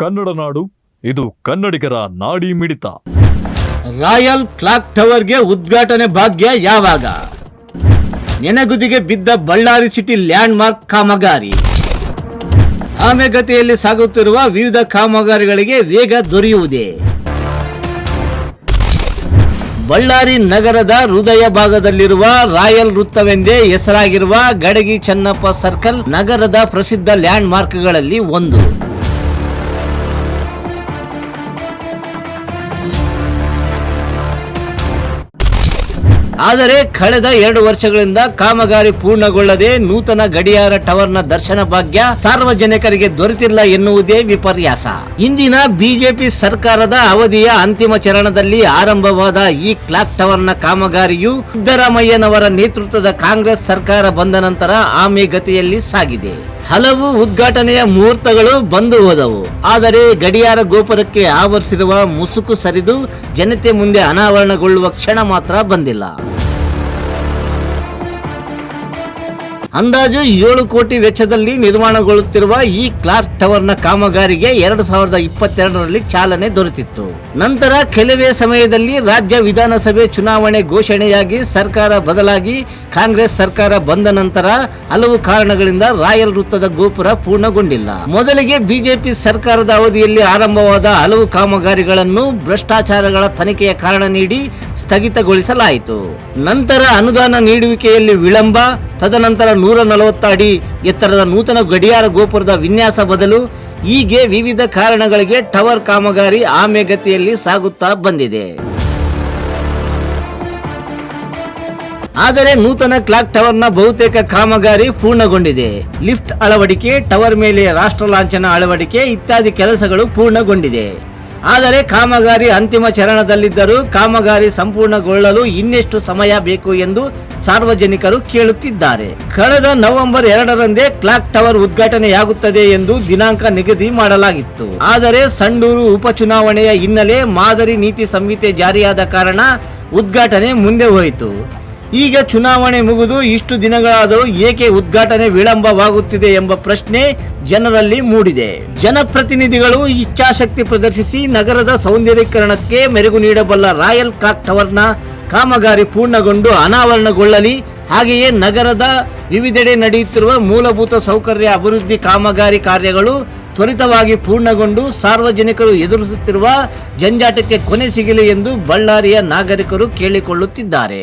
ಕನ್ನಡ ನಾಡು, ಇದು ಕನ್ನಡಿಗರ ನಾಡಿ ಮಿಡಿತ. ರಾಯಲ್ ಕ್ಲಾಕ್ ಟವರ್ಗೆ ಉದ್ಘಾಟನೆ ಭಾಗ್ಯ ಯಾವಾಗ? ನೆನಗುದಿಗೆ ಬಿದ್ದ ಬಳ್ಳಾರಿ ಸಿಟಿ ಲ್ಯಾಂಡ್ ಮಾರ್ಕ್ ಕಾಮಗಾರಿ. ಆಮೆಗತಿಯಲ್ಲಿ ಸಾಗುತ್ತಿರುವ ವಿವಿಧ ಕಾಮಗಾರಿಗಳಿಗೆ ವೇಗ ದೊರೆಯುವುದೇ? ಬಳ್ಳಾರಿ ನಗರದ ಹೃದಯ ಭಾಗದಲ್ಲಿರುವ ರಾಯಲ್ ವೃತ್ತವೆಂದೇ ಹೆಸರಾಗಿರುವ ಗಡಗಿ ಚನ್ನಪ್ಪ ಸರ್ಕಲ್ ನಗರದ ಪ್ರಸಿದ್ಧ ಲ್ಯಾಂಡ್ ಮಾರ್ಕ್ಗಳಲ್ಲಿ ಒಂದು. ಆದರೆ ಕಳೆದ ಎರಡು ವರ್ಷಗಳಿಂದ ಕಾಮಗಾರಿ ಪೂರ್ಣಗೊಳ್ಳದೆ ನೂತನ ಗಡಿಯಾರ ಟವರ್ನ ದರ್ಶನ ಭಾಗ್ಯ ಸಾರ್ವಜನಿಕರಿಗೆ ದೊರೆತಿಲ್ಲ ಎನ್ನುವುದೇ ವಿಪರ್ಯಾಸ. ಇಂದಿನ ಬಿಜೆಪಿ ಸರ್ಕಾರದ ಅವಧಿಯ ಅಂತಿಮ ಚರಣದಲ್ಲಿ ಆರಂಭವಾದ ಈ ಕ್ಲಾಕ್ ಟವರ್ನ ಕಾಮಗಾರಿಯು ಸಿದ್ದರಾಮಯ್ಯನವರ ನೇತೃತ್ವದ ಕಾಂಗ್ರೆಸ್ ಸರ್ಕಾರ ಬಂದ ನಂತರ ಆಮೆಗತಿಯಲ್ಲಿ ಸಾಗಿದೆ. ಹಲವು ಉದ್ಘಾಟನೆಯ ಮುಹೂರ್ತಗಳು ಬಂದು ಹೋದವು. ಆದರೆ ಗಡಿಯಾರ ಗೋಪುರಕ್ಕೆ ಆವರಿಸಿರುವ ಮುಸುಕು ಸರಿದು ಜನತೆ ಮುಂದೆ ಅನಾವರಣಗೊಳ್ಳುವ ಕ್ಷಣ ಮಾತ್ರ ಬಂದಿಲ್ಲ. ಅಂದಾಜು ಏಳು ಕೋಟಿ ವೆಚ್ಚದಲ್ಲಿ ನಿರ್ಮಾಣಗೊಳ್ಳುತ್ತಿರುವ ಈ ಕ್ಲಾರ್ಕ್ ಟವರ್ನ ಕಾಮಗಾರಿಗೆ ಎರಡು ಸಾವಿರದ ಇಪ್ಪತ್ತೆರಡರಲ್ಲಿ ಚಾಲನೆ ದೊರೆತಿತ್ತು. ನಂತರ ಕೆಲವೇ ಸಮಯದಲ್ಲಿ ರಾಜ್ಯ ವಿಧಾನಸಭೆ ಚುನಾವಣೆ ಘೋಷಣೆಯಾಗಿ ಸರ್ಕಾರ ಬದಲಾಗಿ ಕಾಂಗ್ರೆಸ್ ಸರ್ಕಾರ ಬಂದ ನಂತರ ಹಲವು ಕಾರಣಗಳಿಂದ ರಾಯಲ್ ವೃತ್ತದ ಗೋಪುರ ಪೂರ್ಣಗೊಂಡಿಲ್ಲ. ಮೊದಲಿಗೆ ಬಿಜೆಪಿ ಸರ್ಕಾರದ ಅವಧಿಯಲ್ಲಿ ಆರಂಭವಾದ ಹಲವು ಕಾಮಗಾರಿಗಳನ್ನು ಭ್ರಷ್ಟಾಚಾರಗಳ ತನಿಖೆಯ ಕಾರಣ ನೀಡಿ ಸ್ಥಗಿತಗೊಳಿಸಲಾಯಿತು. ನಂತರ ಅನುದಾನ ನೀಡುವಿಕೆಯಲ್ಲಿ ವಿಳಂಬ, ತದನಂತರ ನೂರ ನಲವತ್ತು ಅಡಿ ಎತ್ತರದ ನೂತನ ಗಡಿಯಾರ ಗೋಪುರದ ವಿನ್ಯಾಸ ಬದಲು ಹೀಗೆ ವಿವಿಧ ಕಾರಣಗಳಿಗೆ ಟವರ್ ಕಾಮಗಾರಿ ಆಮೆಗತಿಯಲ್ಲಿ ಸಾಗುತ್ತಾ ಬಂದಿದೆ. ಆದರೆ ನೂತನ ಕ್ಲಾಕ್ ಟವರ್ನ ಬಹುತೇಕ ಕಾಮಗಾರಿ ಪೂರ್ಣಗೊಂಡಿದೆ. ಲಿಫ್ಟ್ ಅಳವಡಿಕೆ, ಟವರ್ ಮೇಲೆ ರಾಷ್ಟ್ರ ಲಾಂಛನ ಅಳವಡಿಕೆ ಇತ್ಯಾದಿ ಕೆಲಸಗಳು ಪೂರ್ಣಗೊಂಡಿದೆ. ಆದರೆ ಕಾಮಗಾರಿ ಅಂತಿಮ ಚರಣದಲ್ಲಿದ್ದರೂ ಕಾಮಗಾರಿ ಸಂಪೂರ್ಣಗೊಳ್ಳಲು ಇನ್ನೆಷ್ಟು ಸಮಯ ಬೇಕು ಎಂದು ಸಾರ್ವಜನಿಕರು ಕೇಳುತ್ತಿದ್ದಾರೆ. ಕಳೆದ ನವೆಂಬರ್ ಎರಡರಂದೇ ಕ್ಲಾಕ್ ಟವರ್ ಉದ್ಘಾಟನೆಯಾಗುತ್ತದೆ ಎಂದು ದಿನಾಂಕ ನಿಗದಿ ಮಾಡಲಾಗಿತ್ತು. ಆದರೆ ಸಂಡೂರು ಉಪಚುನಾವಣೆಯ ಹಿನ್ನೆಲೆ ಮಾದರಿ ನೀತಿ ಸಂಹಿತೆ ಜಾರಿಯಾದ ಕಾರಣ ಉದ್ಘಾಟನೆ ಮುಂದೆ ಹೋಯಿತು. ಈಗ ಚುನಾವಣೆ ಮುಗಿದು ಇಷ್ಟು ದಿನಗಳಾದರೂ ಏಕೆ ಉದ್ಘಾಟನೆ ವಿಳಂಬವಾಗುತ್ತಿದೆ ಎಂಬ ಪ್ರಶ್ನೆ ಜನರಲ್ಲಿ ಮೂಡಿದೆ. ಜನಪ್ರತಿನಿಧಿಗಳು ಇಚ್ಛಾಶಕ್ತಿ ಪ್ರದರ್ಶಿಸಿ ನಗರದ ಸೌಂದರ್ಯೀಕರಣಕ್ಕೆ ಮೆರುಗು ನೀಡಬಲ್ಲ ರಾಯಲ್ ಕ್ಲಾಕ್ ಟವರ್ನ ಕಾಮಗಾರಿ ಪೂರ್ಣಗೊಂಡು ಅನಾವರಣಗೊಳ್ಳಲಿ. ಹಾಗೆಯೇ ನಗರದ ವಿವಿಧೆಡೆ ನಡೆಯುತ್ತಿರುವ ಮೂಲಭೂತ ಸೌಕರ್ಯ ಅಭಿವೃದ್ಧಿ ಕಾಮಗಾರಿ ಕಾರ್ಯಗಳು ತ್ವರಿತವಾಗಿ ಪೂರ್ಣಗೊಂಡು ಸಾರ್ವಜನಿಕರು ಎದುರಿಸುತ್ತಿರುವ ಜಂಜಾಟಕ್ಕೆ ಕೊನೆ ಸಿಗಲಿ ಎಂದು ಬಳ್ಳಾರಿಯ ನಾಗರಿಕರು ಕೇಳಿಕೊಳ್ಳುತ್ತಿದ್ದಾರೆ.